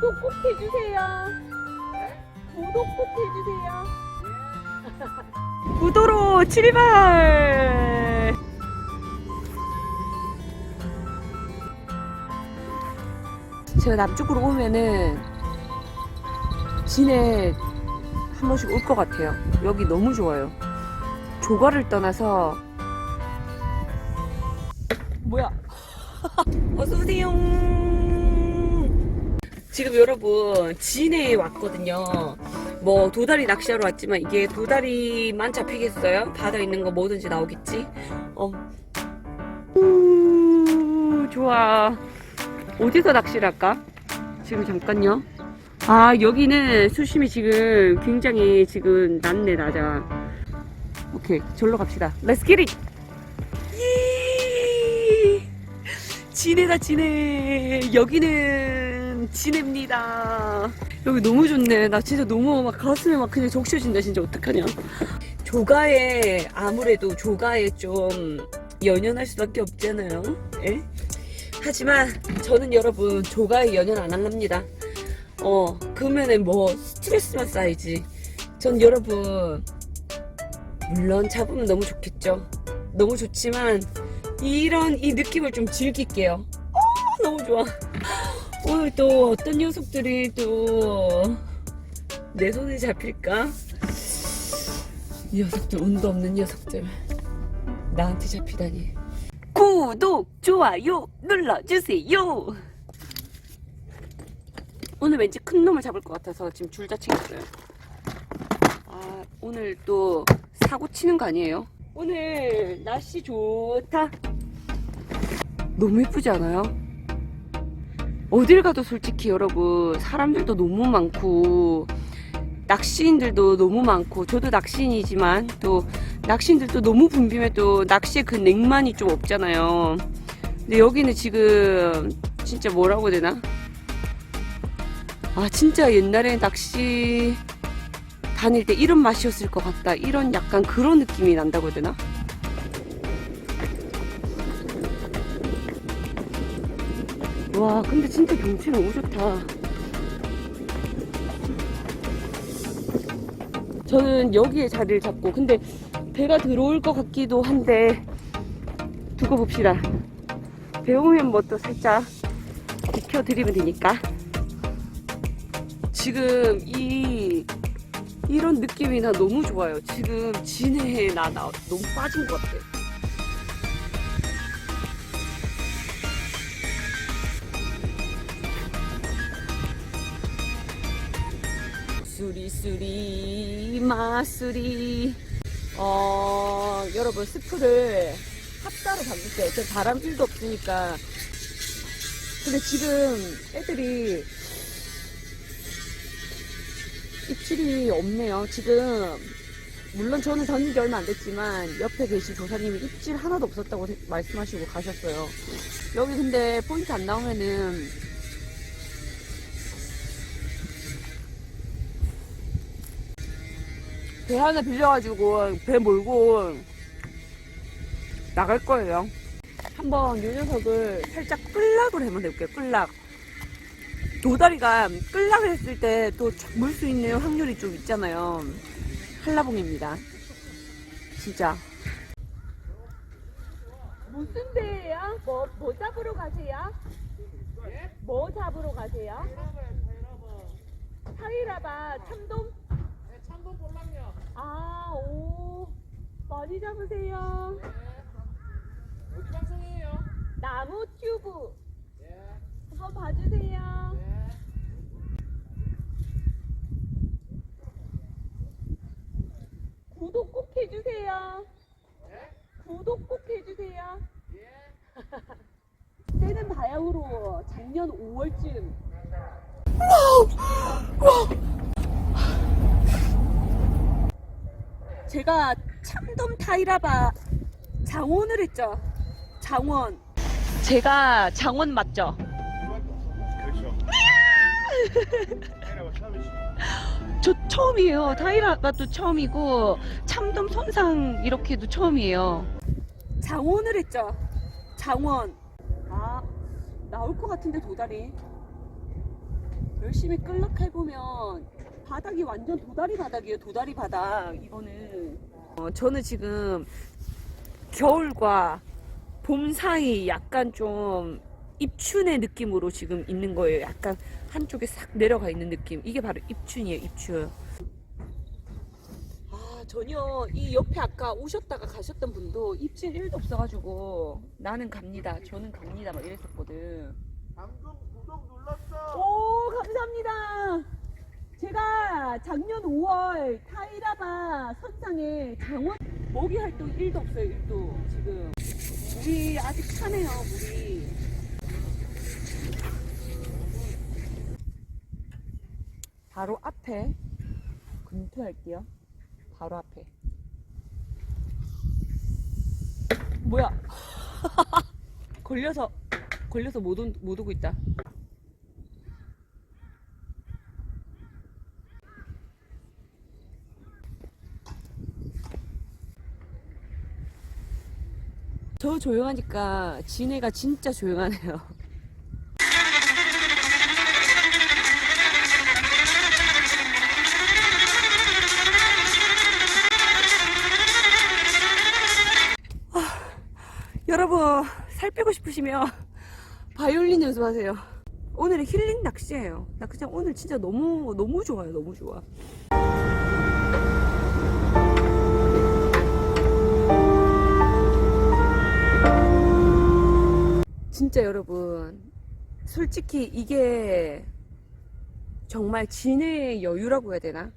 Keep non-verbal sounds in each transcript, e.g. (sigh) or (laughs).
구독 꼭 해주세요. 구독 꼭 해주세요. 구도로 출발! 제가 남쪽으로 오면은 진해 한 번씩 올 것 같아요. 여기 너무 좋아요. 조과를 떠나서 뭐야? (laughs) 어서 오세요. 지금 여러분 진해에 왔거든요. 뭐 도다리 낚시하러 왔지만 이게 도다리만 잡히겠어요? 바다에 있는 거 뭐든지 나오겠지? 어. 우, 좋아. 어디서 낚시를 할까? 지금 잠깐요. 아 여기는 수심이 지금 굉장히 지금 낮네 낮아. 오케이 절로 갑시다. It. 예! 진해다 진해. 여기는 진해입니다. 여기 너무 좋네. 나 진짜 너무 막 가슴에 막 그냥 적셔진다 진짜 어떡하냐. 조가에 아무래도 조가에 좀 연연할 수밖에 없잖아요. 예? 하지만 저는 여러분 조가에 연연 안 할랍니다. 어 그러면은 뭐 스트레스만 쌓이지. 전 여러분 물론 잡으면 너무 좋겠죠. 너무 좋지만 이런 이 느낌을 좀 즐길게요. 어, 너무 좋아. 오늘 또 어떤 녀석들이 또 내 손에 잡힐까? 이 녀석들 운도 없는 녀석들 나한테 잡히다니. 구독 좋아요 눌러주세요. 오늘 왠지 큰 놈을 잡을 것 같아서 지금 줄다 챙겼어요. 아 오늘 또 사고 치는 거 아니에요? 오늘 날씨 좋다. 너무 예쁘지 않아요? 어딜 가도 솔직히 여러분 사람들도 너무 많고 낚시인들도 너무 많고 저도 낚시인이지만 또 낚시인들도 너무 붐비면 또 낚시의 그 냉만이 좀 없잖아요. 근데 여기는 지금 진짜 뭐라고 해야 되나? 아 진짜 옛날에 낚시 다닐 때 이런 맛이었을 것 같다. 이런 약간 그런 느낌이 난다고 해야 되나? 와 근데 진짜 경치 너무 좋다. 저는 여기에 자리를 잡고 근데 배가 들어올 것 같기도 한데 두고 봅시다. 배 오면 뭐 또 살짝 비켜드리면 되니까. 지금 이 이런 느낌이 나 너무 좋아요. 지금 진해에 나, 나 너무 빠진 것 같아. 수리수리 마수리 어 여러분 스프를 핫따로 담글게요. 저 바람줄도 없으니까 근데 지금 애들이 입질이 없네요. 지금 물론 저는 던진 지 얼마 안 됐지만 옆에 계신 조사님이 입질 하나도 없었다고 세- 말씀하시고 가셨어요. 여기 근데 포인트 안 나오면은 배 하나 빌려가지고 배 몰고 나갈 거예요. 한번 이 녀석을 살짝 끌락을 한번 해볼게요. 끌락. 도다리가 끌락을 했을 때 또 물 수 있는 확률이 좀 있잖아요. 한라봉입니다. 진짜. 무슨 배예요? 뭐, 뭐 잡으러 가세요? 뭐 잡으러 가세요? 타이라바 참돔? 참돔 볼랑요. 많이 잡으세요. 어디 방송이에요? 나무 튜브. 예. 한번 봐주세요. 예. 구독 꼭 해주세요. 예? 구독 꼭 해주세요. 예. 때는 바야흐로 작년 5월쯤. 제가 참돔 타이라바 장원을 했죠. 장원. 제가 장원 맞죠? 그렇죠. (laughs) 저 처음이에요. 타이라바도 처음이고 참돔 손상 이렇게도 처음이에요. 장원을 했죠. 장원. 아 나올 것 같은데 도다리. 열심히 끌락해보면 바닥이 완전 도다리 바닥이에요. 도다리 바닥. 이거는. 어, 저는 지금 겨울과 봄 사이 약간 좀 입춘의 느낌으로 지금 있는 거예요. 약간 한쪽에 싹 내려가 있는 느낌. 이게 바로 입춘이에요. 입춘. 아 전혀 이 옆에 아까 오셨다가 가셨던 분도 입질 1도 없어가지고 나는 갑니다. 저는 갑니다. 막 이랬었거든. 방금 구독 눌렀어. 오 감사합니다. 제가 작년 5월 타이라바 선상에 장원 모기 활동 1도 없어요 1도. 지금 물이 아직 차네요 물이. 바로 앞에 금토할게요. 바로 앞에. 뭐야? (laughs) 걸려서 걸려서 못, 온, 못 오고 있다 조용하니까 지네가 진짜 조용하네요. (laughs) 아, 여러분 살 빼고 싶으시면 바이올린 연습하세요. 오늘은 힐링 낚시예요. 나 그냥 오늘 진짜 너무 너무 좋아요. 너무 좋아. 진짜 여러분 솔직히 이게 정말 진해의 여유라고 해야 되나?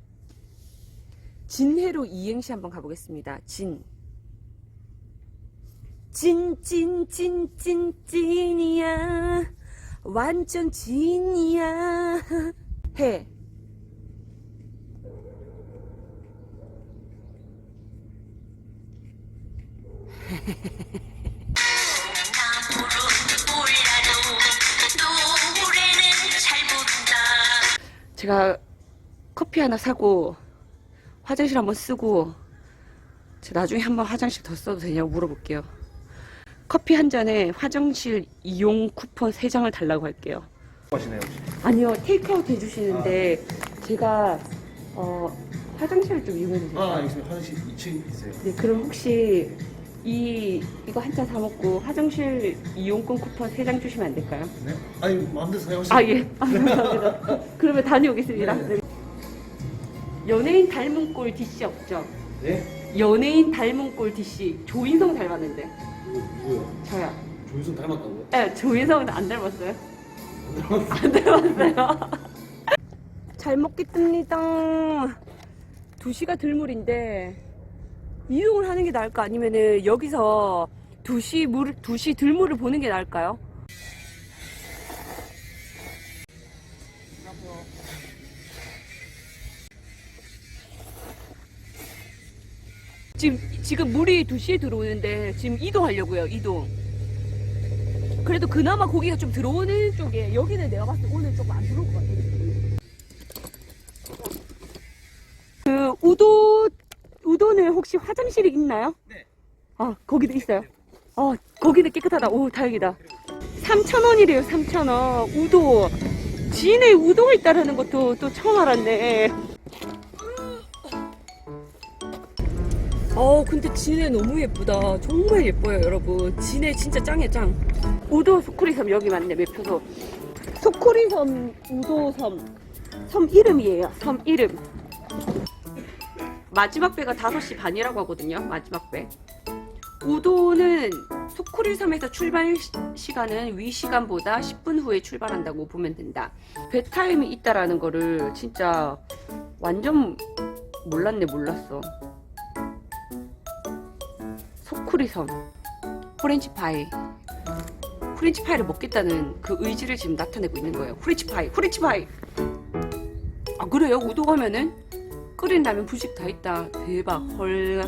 진해로 이행시 한번 가보겠습니다. 진. 진, 진, 진, 진, 찐이야. 완전 진이야. (laughs) 해. (laughs) 제가 커피 하나 사고 화장실 한번 쓰고 제가 나중에 한번 화장실 더 써도 되냐고 물어볼게요. 커피 한 잔에 화장실 이용 쿠폰 3장을 달라고 할게요. 하시네요? 아니요, 테이크아웃 해주시는데 제가 어, 화장실을 좀 이용해도 될까요? 아 알겠습니다. 화장실 2층 있어요. 네, 그럼 혹시 이 이거 한 잔 사 먹고 화장실 이용권 쿠폰 3장 주시면 안 될까요? 네? 아니 마음대로 사용하시면. 아, 예. 아, 감사합니다. (laughs) 그러면 다녀오겠습니다. 네. 네. 연예인 닮은 꼴 DC 없죠? 네? 연예인 닮은 꼴 DC. 조인성 닮았는데. 누구요? 저요. 조인성 닮았다고요? 네, 조인성은 안 닮았어요? 안 닮았어요. (laughs) 잘 먹겠습니다. 2시가 들물인데, 이용을 하는 게 나을까? 아니면은 여기서 2시 물, 2시 들물을 보는 게 나을까요? 지금, 지금 물이 2시에 들어오는데, 지금 이동하려고요, 이동. 그래도 그나마 고기가 좀 들어오는 쪽에, 여기는 내가 봤을 때 오늘 조금 안 들어올 것 같아. 그, 우도, 우도는 혹시 화장실이 있나요? 네. 아, 거기도 있어요. 아, 거기는 깨끗하다. 오, 다행이다. 3,000원이래요, 3,000원. 우도. 진에 우도가 있다라는 것도 또 처음 알았네. 어, 근데 진해 너무 예쁘다. 정말 예뻐요, 여러분. 진해 진짜 짱이야, 짱. 우도 소쿠리섬 여기 맞네, 매표소. 소쿠리섬 우도섬. 섬 이름이에요, 섬 이름. 마지막 배가 5시 반이라고 하거든요, 마지막 배. 우도는 소쿠리섬에서 출발 시- 시간은 위 시간보다 10분 후에 출발한다고 보면 된다. 배 타임이 있다라는 거를 진짜 완전 몰랐네, 몰랐어. 소쿠리섬, 프렌치파이. 프렌치파이를 먹겠다는 그 의지를 지금 나타내고 있는 거예요. 프렌치파이, 프렌치파이! 아, 그래요? 우도 가면은? 끓인 라면 분식 다 있다. 대박, 헐.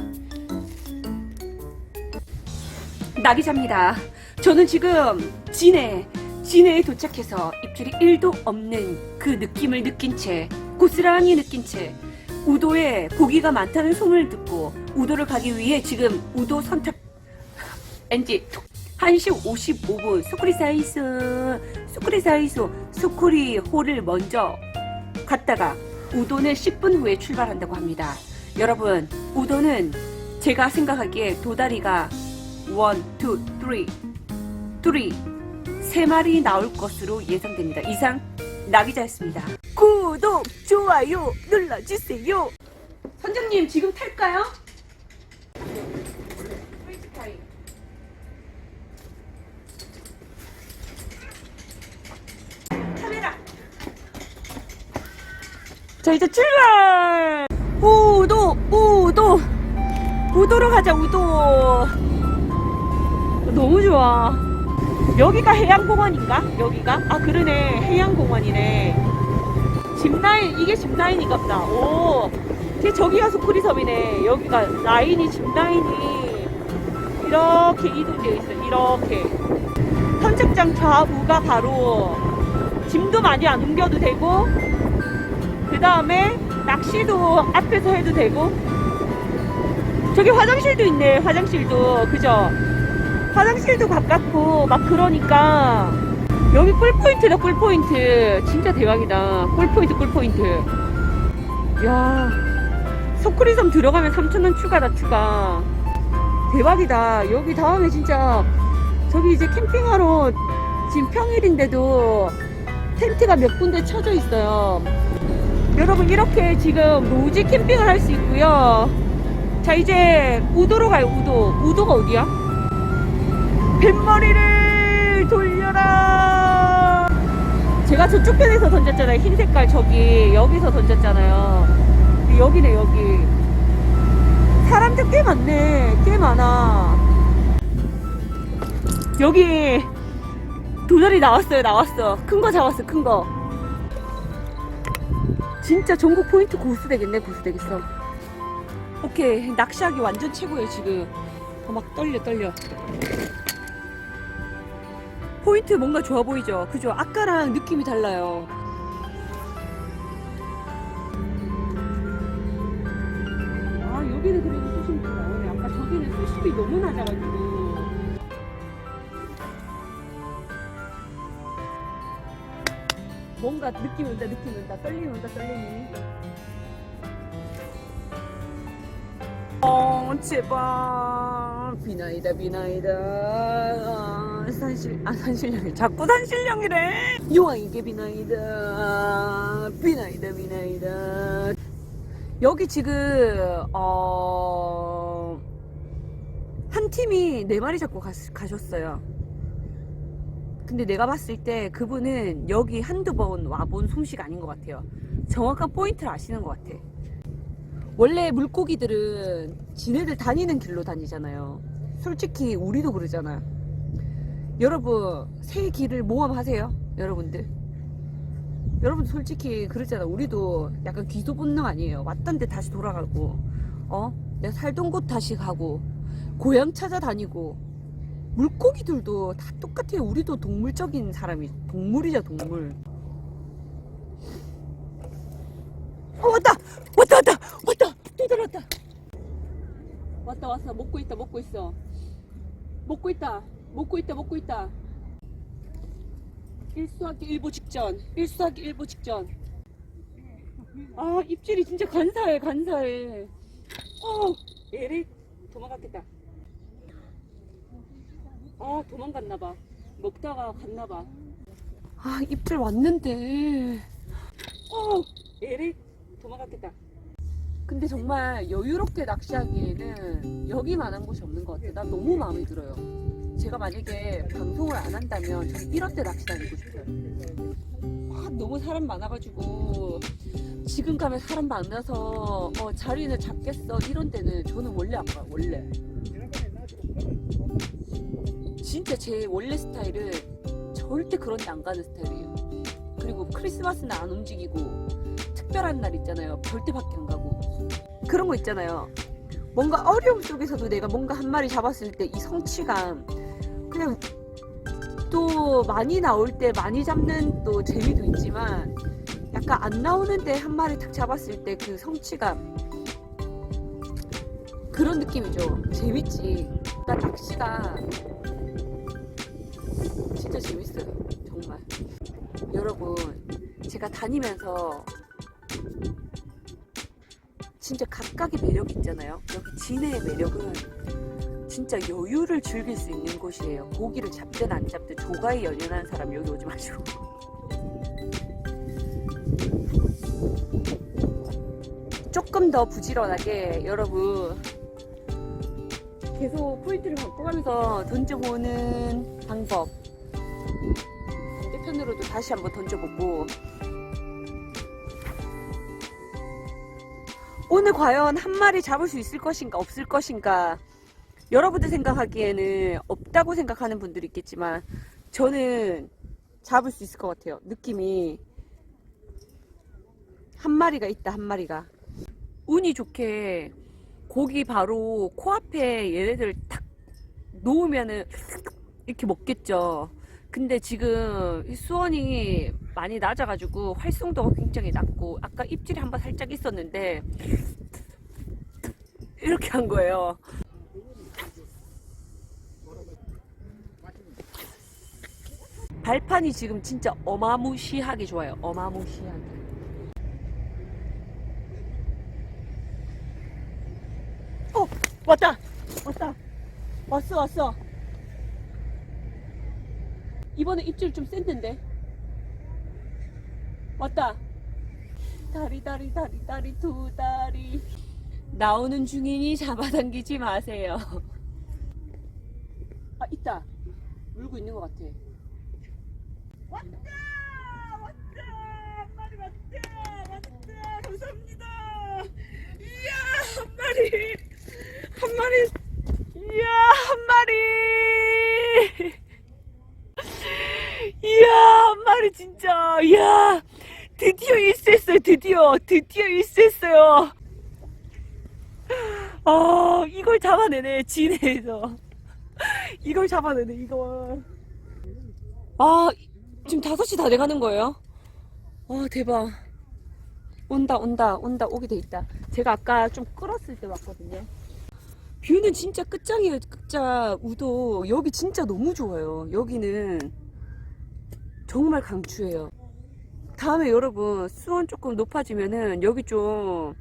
잡니다. 저는 지금 진해, 진해에 도착해서 입질이 1도 없는 그 느낌을 느낀 채, 고스란히 느낀 채, 우도에 고기가 많다는 소문을 듣고, 우도를 가기 위해 지금 우도 선택, 톡, 1시 55분 수쿠리 사이스 수쿠리 사이스 수쿠리 홀을 먼저 갔다가 우도는 10분 후에 출발한다고 합니다. 여러분 우도는 제가 생각하기에 도다리가 1, 2, 3, 3, 세 마리 나올 것으로 예상됩니다. 이상 나기자였습니다. 구독, 좋아요 눌러주세요. 선장님 지금 탈까요? 자 이제 출발. 우도 우도 우도로 가자 우도. 너무 좋아. 여기가 해양공원인가? 여기가? 아 그러네 해양공원이네. 짚라인 이게 짚라인인가 보다. 오. 이게 저기가 소쿠리섬이네. 여기가 라인이 짚라인이 이렇게 이동되어 있어. 이렇게. 선착장 좌우가 바로 짐도 많이 안 옮겨도 되고 그 다음에 낚시도 앞에서 해도 되고. 저기 화장실도 있네 화장실도. 그죠? 화장실도 가깝고 막 그러니까 여기 꿀포인트다 꿀포인트. 진짜 대박이다. 꿀포인트 꿀포인트. 야 소쿠리섬 들어가면 3천원 추가다 추가. 대박이다. 여기 다음에 진짜 저기 이제 캠핑하러 지금 평일인데도 텐트가 몇 군데 쳐져 있어요. 여러분 이렇게 지금 로지 캠핑을 할 수 있고요. 자 이제 우도로 가요. 우도. 우도가 어디야? 뱃머리를 돌려라. 제가 저쪽 편에서 던졌잖아요. 흰 색깔 저기 여기서 던졌잖아요. 여기네 여기. 사람들 꽤 많네. 꽤 많아. 여기 도다리 나왔어요 나왔어 큰 거 잡았어 큰거 진짜 전국 포인트 고수 되겠네 고수 되겠어. 오케이 낚시하기 완전 최고예요 지금. 어, 막 떨려 떨려. 포인트 뭔가 좋아 보이죠? 그죠? 아까랑 느낌이 달라요. 아 여기는 그래도 수심이 좀 나오네. 아까 저기는 수심이 너무 낮아가지고 뭔가 느낌 온다 느낌 온다. 떨림 온다 떨림이. 어 제발. 비나이다 비나이다. 아, 산실 아 산실령이. 자꾸 산실령이래. 요왕이게 비나이다. 비나이다 비나이다. 여기 지금 어, 한 팀이 네 마리 잡고 가, 가셨어요. 근데 내가 봤을 때 그분은 여기 한두 번 와본 솜씨가 아닌 것 같아요. 정확한 포인트를 아시는 것 같아. 원래 물고기들은 지네들 다니는 길로 다니잖아요. 솔직히 우리도 그러잖아. 여러분, 새 길을 모험하세요. 여러분들. 여러분 솔직히 그러잖아. 우리도 약간 귀소 본능 아니에요. 왔던 데 다시 돌아가고, 어? 내가 살던 곳 다시 가고, 고향 찾아다니고, 물고기들도 다 똑같아요. 우리도 동물적인 사람이 동물이자 동물. 어 왔다 왔다 왔다 왔다 또 들어왔다. 왔다 왔어 먹고 있다 먹고 있어. 먹고 있다 먹고 있다 먹고 있다. 일수하기 일보 직전 일수하기 일보 직전. 아 입질이 진짜 간사해 간사해. 어 얘를 도망갔겠다. 아 도망갔나 봐. 먹다가 갔나 봐. 아 입질 왔는데. 어 얘를 도망갔겠다. 근데 정말 여유롭게 낚시하기에는 여기만한 곳이 없는 것 같아. 난 너무 마음에 들어요. 제가 만약에 방송을 안 한다면 저는 이런 데 낚시 다니고 싶어요. 아, 너무 사람 많아가지고 지금 가면 사람 많아서 어, 자리는 잡겠어. 이런 데는 저는 원래 안 가요 원래 진짜 제 원래 스타일은 절대 그런 데 안 가는 스타일이에요. 그리고 크리스마스는 안 움직이고 특별한 날 있잖아요. 절대 밖에 안 가고 그런 거 있잖아요. 뭔가 어려움 속에서도 내가 뭔가 한 마리 잡았을 때 이 성취감 그냥 또 많이 나올 때 많이 잡는 또 재미도 있지만 약간 안 나오는데 한 마리 탁 잡았을 때 그 성취감 그런 느낌이죠. 재밌지. 나 낚시가 진짜 재밌어요. 정말. 여러분, 제가 다니면서 진짜 각각의 매력 있잖아요. 여기 진해의 매력은 진짜 여유를 즐길 수 있는 곳이에요. 고기를 잡든 안 잡든 조가에 연연한 사람 여기 오지 마시고. 조금 더 부지런하게 여러분 계속 포인트를 바꿔가면서 던져오는 방법 반대편으로도 다시 한번 던져보고. 오늘 과연 한 마리 잡을 수 있을 것인가 없을 것인가? 여러분들 생각하기에는 없다고 생각하는 분들이 있겠지만 저는 잡을 수 있을 것 같아요. 느낌이. 한 마리가 있다 한 마리가. 운이 좋게 고기 바로 코앞에 얘네들 탁 놓으면은 이렇게 먹겠죠. 근데 지금 이 수온이 많이 낮아가지고 활성도가 굉장히 낮고 아까 입질이 한번 살짝 있었는데 이렇게 한 거예요. 발판이 지금 진짜 어마무시하게 좋아요. 어마무시하게. 어 왔다 왔다 왔어 왔어 이번에 입질 좀 센텐데. 왔다. 다리 다리 다리 다리 두 다리. 나오는 중이니 잡아당기지 마세요. (laughs) 아 있다. 물고 있는 것 같아. 왔다! 왔다! 한 마리 왔다! 왔다! 감사합니다! 이야 한 마리! 한 마리! 이야 한 마리 이야 한 마리 진짜. 이야 드디어 일수했어요 드디어. 드디어 일수했어요. 아 이걸 잡아내네 진해에서. 이걸 잡아내네 이걸. 아 지금 5시 다 돼가는 거예요? 아 대박. 온다 온다 온다. 오게 돼 있다. 제가 아까 좀 끌었을 때 왔거든요. 뷰는 진짜 끝장이에요 끝장. 우도. 여기 진짜 너무 좋아요. 여기는 정말 강추해요. 다음에 여러분 수온 조금 높아지면은 여기 좀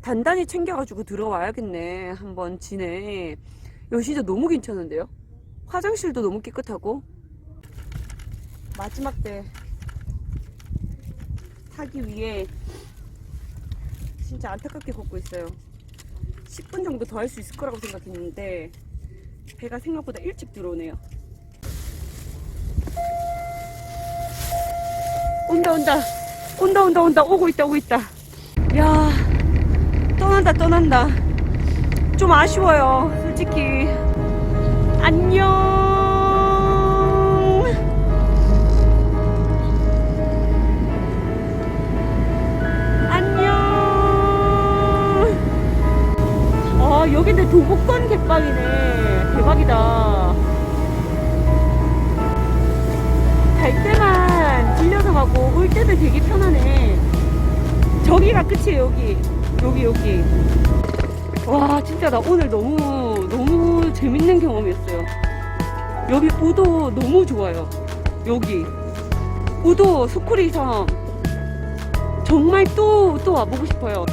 단단히 챙겨가지고 들어와야겠네. 한번 지내 여기 진짜 너무 괜찮은데요? 화장실도 너무 깨끗하고. 마지막 때 타기 위해 진짜 안타깝게 걷고 있어요. 10분 정도 더 할 수 있을 거라고 생각했는데 배가 생각보다 일찍 들어오네요 온다 온다. 온다 온다 온다. 오고 있다 오고 있다. 야 떠난다 떠난다. 좀 아쉬워요 솔직히. 안녕. 안녕. 아 여기는 도곡선 갯방이네. 대박이다 들려서 가고 올 때도 되게 편하네. 저기가 끝이에요 여기. 여기 여기. 와 진짜 나 오늘 너무 너무 재밌는 경험이었어요. 여기 우도 너무 좋아요. 여기. 우도 수쿠리 섬 정말 또 또 와보고 싶어요